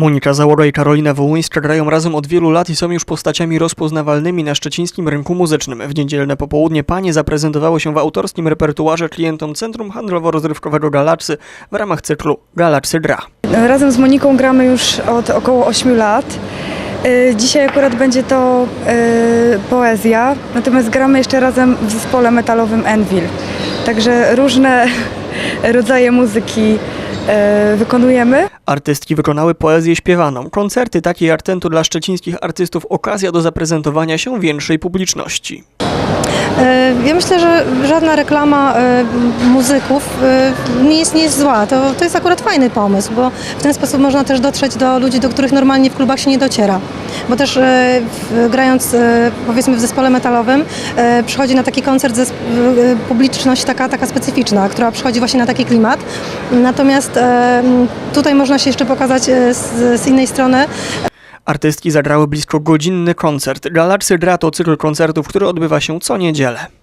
Monika Załoga i Karolina Wołyńska grają razem od wielu lat i są już postaciami rozpoznawalnymi na szczecińskim rynku muzycznym. W niedzielne popołudnie panie zaprezentowały się w autorskim repertuarze klientom Centrum Handlowo-Rozrywkowego Galaksy w ramach cyklu Galaksy Gra. Razem z Moniką gramy już od około 8 lat. Y, Dzisiaj akurat będzie to y, poezja, natomiast gramy jeszcze razem w zespole metalowym Envil. Także różne rodzaje muzyki y, wykonujemy. Artystki wykonały poezję śpiewaną. Koncerty takiej akcentu dla szczecińskich artystów okazja do zaprezentowania się większej publiczności. E, Ja myślę, że żadna reklama e, muzyków e, nie jest, nie jest zła. To, to jest akurat fajny pomysł, bo w ten sposób można też dotrzeć do ludzi, do których normalnie w klubach się nie dociera. Bo też grając powiedzmy w zespole metalowym przychodzi na taki koncert publiczność taka, taka specyficzna, która przychodzi właśnie na taki klimat. Natomiast tutaj można się jeszcze pokazać z, z innej strony, Artystki zagrały blisko godzinny koncert. Galaksy Gra to cykl koncertów, który odbywa się co niedzielę.